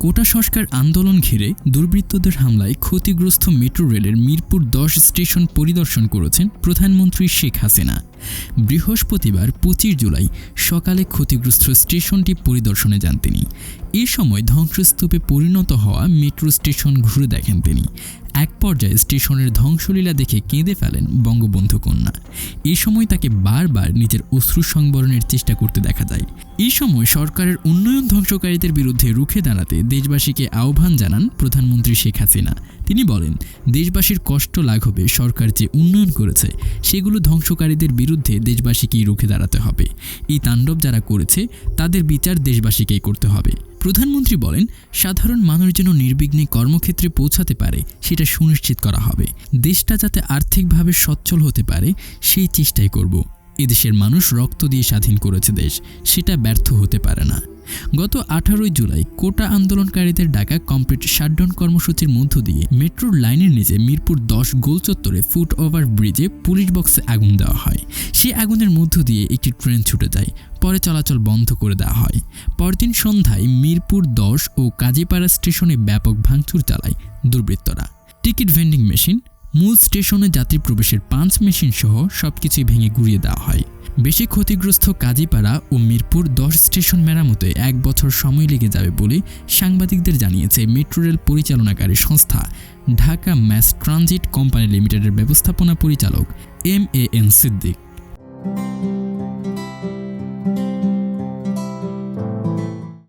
কোটা সংস্কার আন্দোলন ঘিরে দুর্বৃত্তদের হামলায় ক্ষতিগ্রস্ত মেট্রো রেলের মিরপুর দশ স্টেশন পরিদর্শন করেছেন প্রধানমন্ত্রী শেখ হাসিনা। বৃহস্পতিবার পঁচিশ জুলাই সকালে ক্ষতিগ্রস্ত স্টেশনটি পরিদর্শনে যান তিনি। এ সময় ধ্বংসস্তূপে পরিণত হওয়া মেট্রো স্টেশন ঘুরে দেখেন তিনি। এক পর্যায়ে স্টেশনের ধ্বংসলীলা দেখে কেঁদে ফেলেন বঙ্গবন্ধু কন্যা। এই সময় তাকে বারবার নিজের অশ্রু সংবরণের চেষ্টা করতে দেখা যায়। এই সময় সরকারের উন্নয়ন ধ্বংসকারীদের বিরুদ্ধে রুখে দাঁড়াতে দেশবাসীকে আহ্বান জানান প্রধানমন্ত্রী শেখ হাসিনা। তিনি বলেন, দেশবাসীর কষ্ট লাঘবে সরকার যে উন্নয়ন করেছে, সেগুলো ধ্বংসকারীদের বিরুদ্ধে দেশবাসীকেই রুখে দাঁড়াতে হবে। এই তাণ্ডব যারা করেছে, তাদের বিচার দেশবাসীকেই করতে হবে। প্রধানমন্ত্রী বলেন, সাধারণ মানুষ যেন নির্বিঘ্নে কর্মক্ষেত্রে পৌঁছাতে পারে, সেটা সুনিশ্চিত করা হবে। দেশটা যাতে আর্থিকভাবে সচ্ছল হতে পারে, সেই চেষ্টাই করব। এদেশের মানুষ রক্ত দিয়ে স্বাধীন করেছে দেশ, সেটা ব্যর্থ হতে পারে না। গত আঠারোই জুলাই কোটা আন্দোলনকারীদের ডাকা কমপ্লিট শাটডাউন কর্মসূচির মধ্য দিয়ে মেট্রোর লাইনের নিচে মিরপুর দশ গোল চত্বরে ফুট ওভার ব্রিজে পুলিশ বক্সে আগুন দেওয়া হয়। সেই আগুনের মধ্য দিয়ে একটি ট্রেন ছুটে যায়, পরে চলাচল বন্ধ করে দেওয়া হয়। পরদিন সন্ধ্যায় মিরপুর দশ ও কাজীপাড়া স্টেশনে ব্যাপক ভাঙচুর চালায় দুর্বৃত্তরা। টিকিট ভেন্ডিং মেশিন, মূল স্টেশনে যাত্রী প্রবেশের পাঁচ মেশিন সহ সবকিছুই ভেঙে গুড়িয়ে দেওয়া হয়। বেশি ক্ষতিগ্রস্ত কাজীপাড়া ও মিরপুর দশ স্টেশন মেরামতে এক বছর সময় লেগে যাবে বলে সাংবাদিকদের জানিয়েছে মেট্রো রেল পরিচালনাকারী সংস্থা, ঢাকা ম্যাস ট্রানজিট কোম্পানি লিমিটেডের ব্যবস্থাপনা পরিচালক এম এ এন সিদ্দিক।